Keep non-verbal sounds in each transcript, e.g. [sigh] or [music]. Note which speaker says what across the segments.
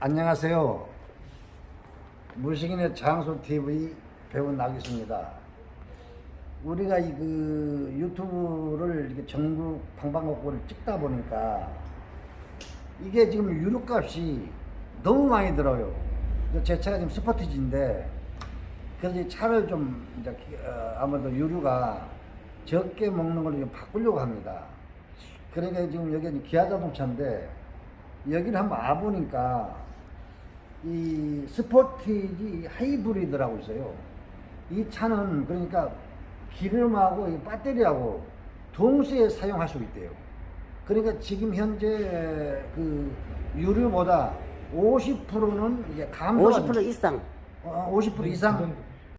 Speaker 1: 안녕하세요. 무식인의 장소 TV 배우 나기수입니다. 우리가 이 그 유튜브를 이렇게 전국 방방곡곡을 찍다 보니까 이게 지금 유료값이 너무 많이 들어요. 제 차가 지금 스포티지인데 그래서 이 차를 좀 이제 기- 어, 아무래도 유류가 적게 먹는 걸로 좀 바꾸려고 합니다. 그러니까 지금 여기는 기아 자동차인데 여기를 한번 와보니까 이 스포티지 하이브리드라고 있어요. 이 차는 그러니까 기름하고 이 배터리하고 동시에 사용할 수 있대요. 그러니까 지금 현재 그 유류보다 50%는 이게 감소가
Speaker 2: 50% 이상.
Speaker 1: 어, 50% 이상,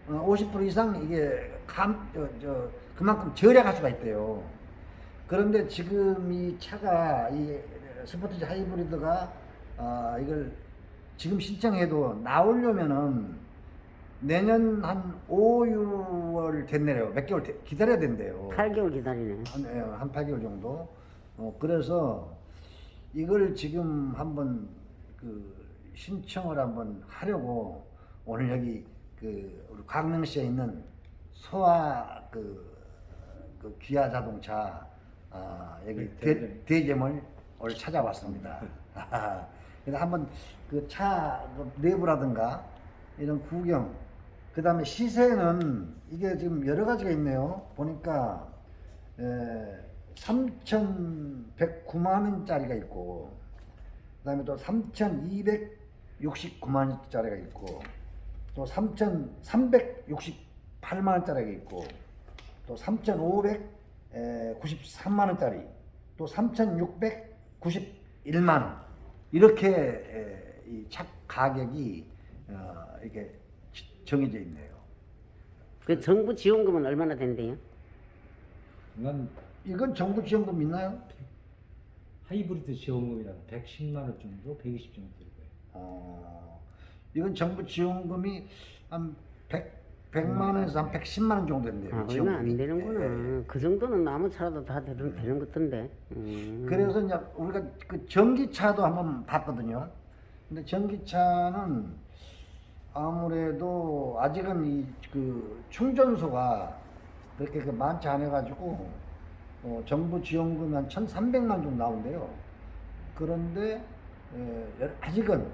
Speaker 1: 어, 50% 이상 이게 감, 저, 저, 그만큼 절약할 수가 있대요. 그런데 지금 이 차가, 이 스포티지 하이브리드가, 어, 이걸 지금 신청해도 나오려면은 내년 한 5, 6월 됐네요. 몇 개월 대- 기다려야 된대요.
Speaker 2: 8개월 기다리네.
Speaker 1: 한, 예, 한 8개월 정도. 어, 그래서 이걸 지금 한번 그 신청을 한번 하려고 오늘 여기 그 우리 광명시에 있는 소아 그, 그 기아 자동차 아, 여기
Speaker 3: 네,
Speaker 1: 대. 대점을 오늘 찾아왔습니다. [laughs] 그래서 한번 그 차 내부라든가 이런 구경 그 다음에 시세는 이게 지금 여러 가지가 있네요. 보니까 에, 3,109만 원짜리가 있고, 그 다음에 또 3,269만 원짜리가 있고, 또 3,368만 원짜리가 있고, 또 3,593만 원짜리, 또 3,691만 원 이렇게 에, 이차 가격이 어, 이게 정해져 있네요.
Speaker 2: 그 정부 지원금은 얼마나 된대요?
Speaker 3: 난
Speaker 1: 이건 정부 지원금 있나요?
Speaker 3: 하이브리드 지원금이랑 110만 원 정도, 120 정도 될 거예요.
Speaker 1: 어, 이건 정부 지원금이 한 100, 100만 원에서 한 110만 원 정도 된대요.
Speaker 2: 아, 얼마
Speaker 1: 지원금이.
Speaker 2: 안 되는구나.
Speaker 1: 예, 예.
Speaker 2: 그 정도는 아무 차라도 다 되는, 되는 것 같던데. 음.
Speaker 1: 그래서 이제 우리가 그 전기차도 한번 봤거든요. 근데 전기차는 아무래도 아직은 이 그 충전소가 그렇게 그 많지 않아 가지고 어, 정부 지원금이 한 1,300만 정도 나온대요. 그런데 에, 여러- 아직은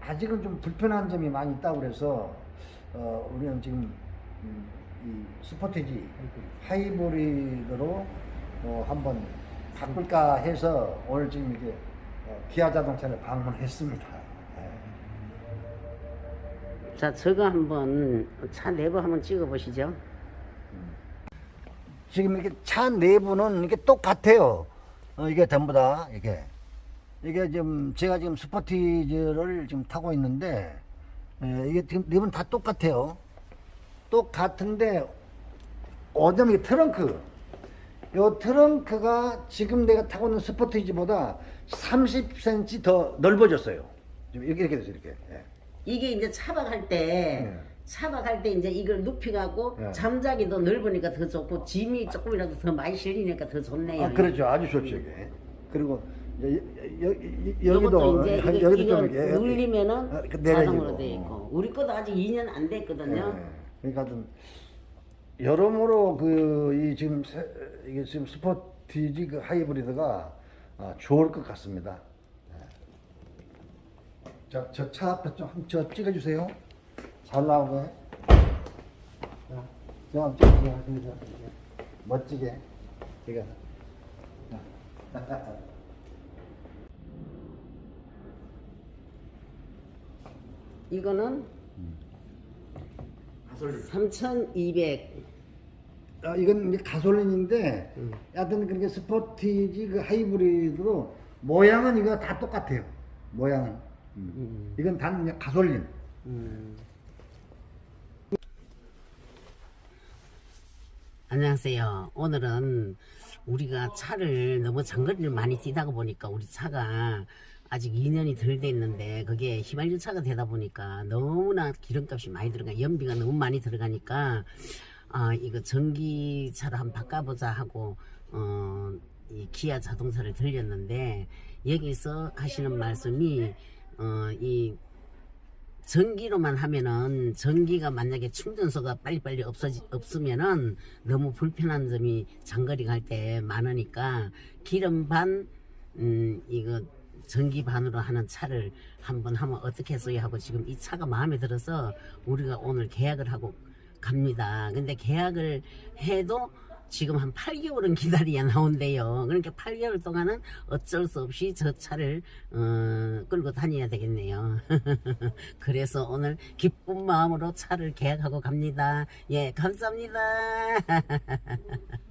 Speaker 1: 아직은 좀 불편한 점이 많이 있다고 그래서 어, 우리는 지금 음, 이 스포티지 하이브리드로 어, 한번 바꿀까 해서 오늘 지금 이제 어, 기아 자동차를 방문했습니다. 예.
Speaker 2: 자, 저거 한번 차 내부 한번 찍어 보시죠.
Speaker 1: 지금 이렇게 차 내부는 이게 똑같아요. 어, 이게 전부 다 이게 이게 지금 제가 지금 스포티지를 지금 타고 있는데 에, 이게 지금 내부는 다 똑같아요. 똑같은데 이게 트렁크 요 트렁크가 지금 내가 타고 있는 스포티지보다 30cm 더 넓어졌어요. 지금 이렇게 이렇게 돼서 이렇게. 예.
Speaker 2: 이게 이제 차박할 때
Speaker 1: 네.
Speaker 2: 차박할 때 이제 이걸 눕히갖고
Speaker 1: 네.
Speaker 2: 잠자기도 넓으니까 더 좋고 짐이 조금이라도 더 많이 실리니까 더 좋네요.
Speaker 1: 아, 그렇죠. 아주 좋죠, 이게. 그리고 이제 여, 여, 여, 여기도
Speaker 2: 이제 이게,
Speaker 1: 여기도 좀 이렇게
Speaker 2: 눌리면은
Speaker 1: 어, 그 내려지고.
Speaker 2: 자동으로 돼 있고 우리 것도 아직 2년 안 됐거든요.
Speaker 1: 예, 그러니까 좀 여러모로 그 이 지금 세- 이게 지금 스포티지 그 하이브리드가 아, 좋을 것 같습니다. 예. 자, 저 차 앞에 좀저 찍어주세요. 잘 나오게. 자, 저 한번 찍어주세요. 멋지게. 제가.
Speaker 2: 이거는 3,200.
Speaker 1: 아, 이건 이제 가솔린인데,
Speaker 2: 음.
Speaker 1: 하여튼 그렇게 스포티지 그 하이브리드로 모양은 이거 다 똑같아요. 모양은.
Speaker 2: 음.
Speaker 1: 이건 단 그냥 가솔린.
Speaker 2: 음. 안녕하세요. 오늘은 우리가 차를 너무 장거리를 많이 뛰다가 보니까 우리 차가 아직 2년이 덜 됐는데 그게 휘발유 차가 되다 보니까 너무나 기름값이 많이 들어가 연비가 너무 많이 들어가니까 아 이거 전기차로 한번 바꿔보자 하고 어, 이 기아 자동차를 들렸는데 여기서 하시는 말씀이 어, 이 전기로만 하면은 전기가 만약에 충전소가 빨리빨리 없어지 없으면은 너무 불편한 점이 장거리 갈 때 많으니까 기름 반 음, 이거 전기 반으로 하는 차를 한번 하면 어떻겠어요 하고 지금 이 차가 마음에 들어서 우리가 오늘 계약을 하고 갑니다. 근데 계약을 해도 지금 한 8개월은 기다려야 나온대요. 그러니까 8개월 동안은 어쩔 수 없이 저 차를 어, 끌고 다녀야 되겠네요. [laughs] 그래서 오늘 기쁜 마음으로 차를 계약하고 갑니다. 예, 감사합니다. [laughs]